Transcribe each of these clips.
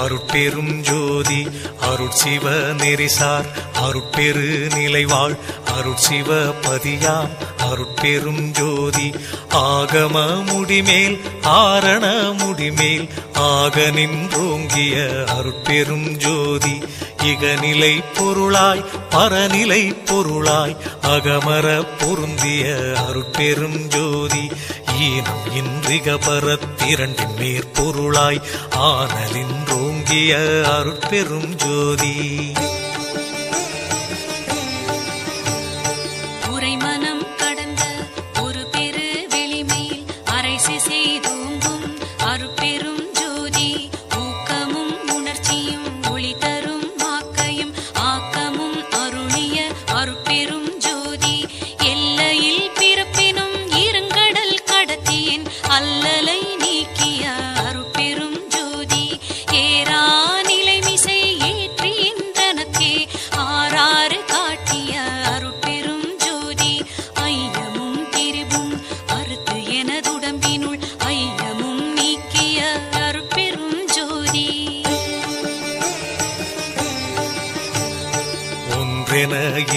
அருட்பெரும் ஜோதி அருட்சிவ நெறிசார் அருட்பெரு நிலைவாழ் அருட்சிவ பதியாம் அருட்பெரும் ஜோதி. ஆகம முடிமேல் ஆரண முடிமேல் ஆக நின்றோங்கிய அருட்பெரும் ஜோதி. இகநிலை பொருளாய் பரநிலை பொருளாய் அகமர பொருந்திய அருட்பெரும் ஜோதி. ஈனம் இன்றிக பரத்திரண்டின் மேற்பொருளாய் ஓங்கிய அருட்பெரும் ஜோதி.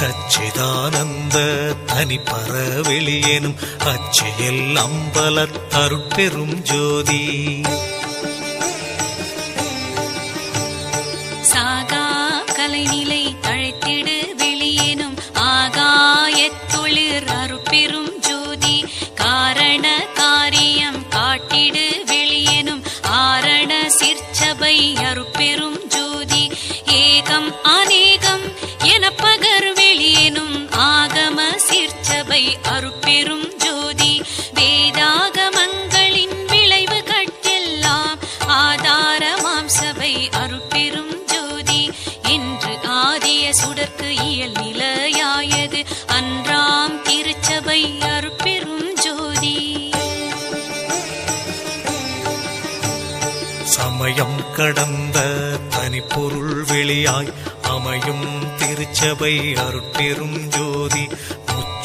சச்சிதானந்த தனிப்பற வெளியெனும் அச்சியல் அம்பல தருட்பெரும் ஜோதி. சாகா கலைநிலை தழைத்திடு வெளியேனும் ஆகாயத்தொழிற் அருட்பெரும் ஜோதி. காரண காரியம் காட்டிடு வெளியேனும் ஆரண சிற்சபை அருட்பெரும் ஜோதி. ஏகம் அநேகம் சிற்சபை அருட்பெரும் ஜோதி. வேதாகமங்களின் விளைவு கட்டெல்லாம் ஆதாரமாம் சபை அருட்பெரும் ஜோதி. என்று ஆதிய சுடற்கு இயல் நிலையாயது. அன்றாம் திருச்சபை அருட்பெரும் ஜோதி. சமயம் கடந்த தனிப்பொருள் வெளியாய் அமையும் திருச்சபை அருட்பெரும் ஜோதி.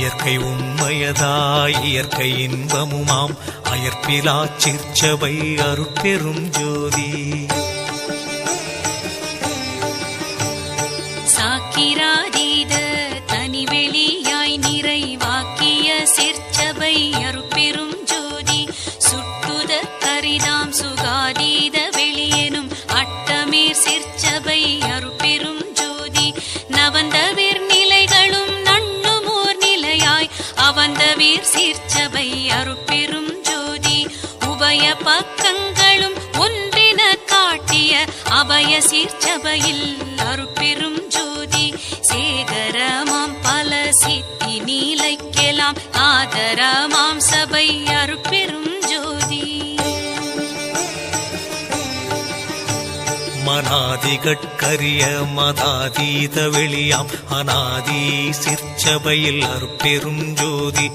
இயற்கை உண்மையதாய் இயற்கை இன்பமுமாம். அயற்பிலா சிற்சபை அருட்பெரும் ஜோதி. சாக்கிராதீத தனிவெளியாய் நிறைவாக்கிய சிற்சபை அருட்பெரும் ஜோதி. சுட்டுத கரிதாம் சுகாதீத வெளியெனும் அட்டமீர் சிற்சபை அருட்பெரும் ஜோதி. நவந்தவே பக்கங்களும் ஒன்றின காட்டிய அபய சீர்ச்சபையில் அருட்பெரும் ஜோதி. சேகரமாம் பல சித்தி நீலைக்கெலாம் ஆதரமாம் சபை அருட்பெரும் ஜோதி. மனாதிகட்கரிய மதாதீத வெளியாம். அனாதி சிற்சபையில் அற்பெரும் ஜோதி.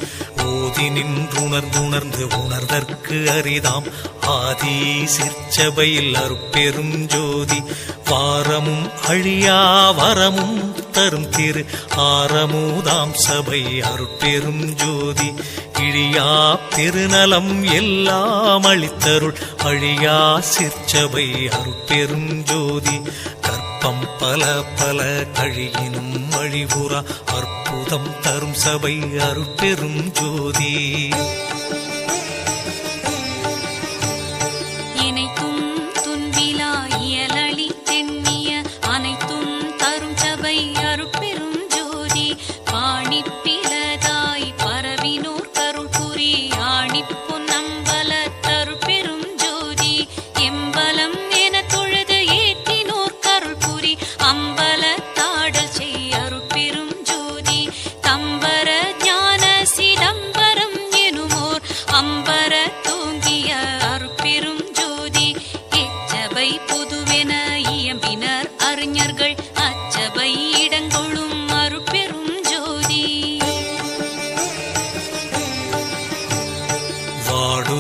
ஆதி நின்றுணர்ந்துணர்ந்து உணர்தற்கு அரிதாம். ஆதி சிற்சபையில் அருப்பெரும் ஜோதி. வாரமும் அழியா வரமும் தரும் திரு. ஆரமுதாம் சபை அருட்பெரும் ஜோதி. இழியா பெருநலம் எல்லாம் அளித்தருள் அழியா சிற்சபை அருட்பெரும் ஜோதி. கற்பம் பல பல கழியினும் அழிபுறா அற்ப அற்புதம் தரும் சபை அருட்பெரும் ஜோதி.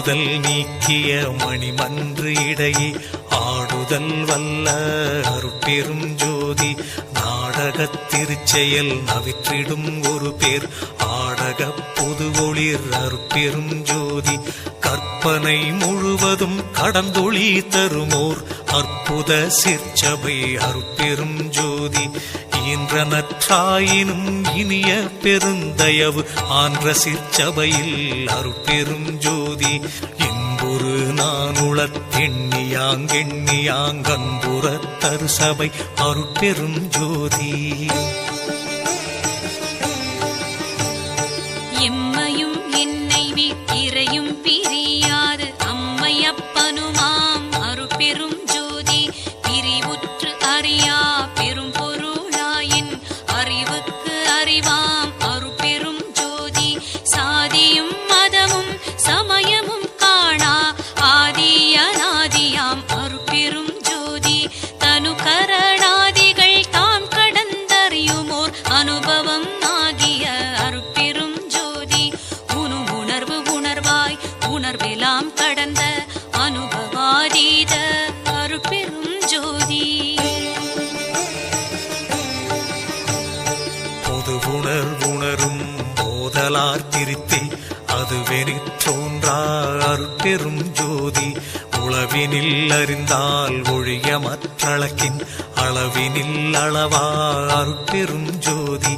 வாடுதல் நீக்கிய மணிமன்று இடையே ஆடுதல் வல்ல அருட்பெரும் ஜோதி நாடக திருச்செயல் நவிற்றிடும் ஒரு பேர் ஆடக பொது ஒளிர் அருட்பெரும் ஜோதி கற்பனை முழுவதும் கடந்தொளி தருமோர் அற்புத சிற்சபை அருட்பெரும் ஜோதி. ஈன்ற இனிய பெருந்தயவு. ஆன்ற சிற்சபையில் அருட்பெரும் ஜோதி. என்பொரு நானுளத் தெண்ணியாங்கெண்ணியாங்கன்புற சபை. அருட்பெரும் ஜோதி. உணரும் உணர்வுணரும் போதலார் திருத்தி அதுவெனிற் தோன்றா அருட்பெரும் ஜோதி. உளவினில் அறிந்தால் ஒழிய மற்றளக்கின் அளவினில் அளவா அருட்பெரும் ஜோதி.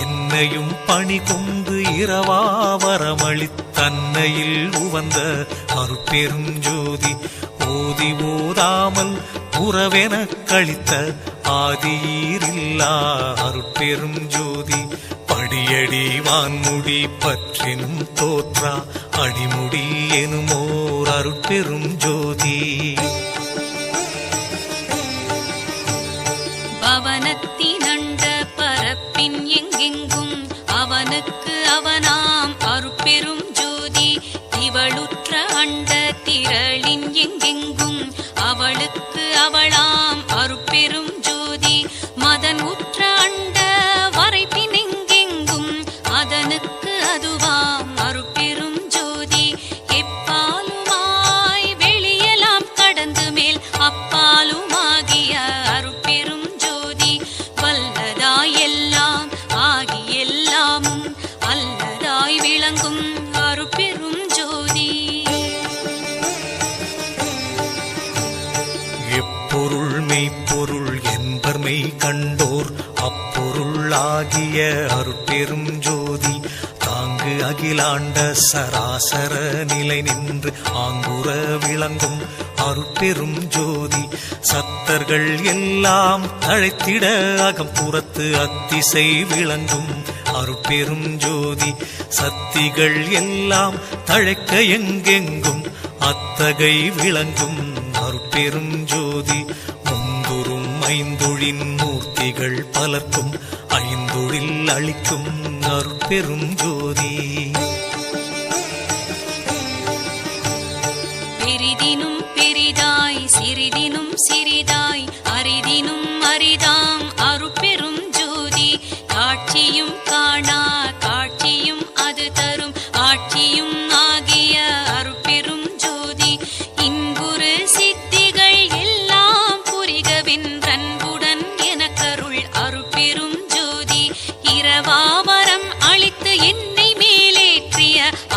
என்னையும் பணி கொண்டு இரவா வரமளித்தன்னையில் உவந்த அருட்பெரும் ஜோதி. ஓதி ஓதாமல் உறவென கழித்த ஆதியீரில்லா அருட்பெரும் ஜோதி. அடியடி வான்முடி பற்றினும் தோற்றா அடிமுடி எனுமோர் அருட்பெரும் ஜோதி. மெய் கண்டோர். அப்பொருள் அருட்பெரும் ஜோதி தாங்கு அகிலாண்ட சராசர நிலை நின்று ஆங்குற விளங்கும் அருட்பெரும் ஜோதி. சத்தர்கள் எல்லாம் தழைத்திட அகம்புறத்து அத்திசை விளங்கும் அருட்பெரும் ஜோதி. சக்திகள் எல்லாம் தழைக்க எங்கெங்கும் அத்தகை விளங்கும் அருட்பெரும் ஜோதி. முந்துரும் ஐந்தொழின் மூர்த்திகள் பலர்க்கும் ஐந்தொழில் அளிக்கும் அருட்பெரும் ஜோதி. பெரிதினும் பெரிதாய் சிறிதினும் சிறிதாய் அரிதினும் அரிதாய்.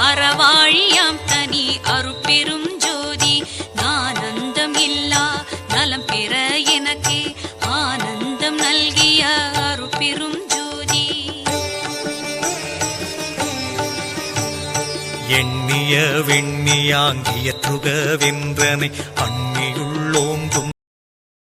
அறவாழியாம் தனி அருட்பெரும் ஜோதி. நானந்தம் இல்லா நலம் பெற எனக்கே ஆனந்தம் நல்கிய அருட்பெரும் ஜோதி. எண்ணிய வெண்ணியாங்கிய துகவென்றனை அண்ணியுள்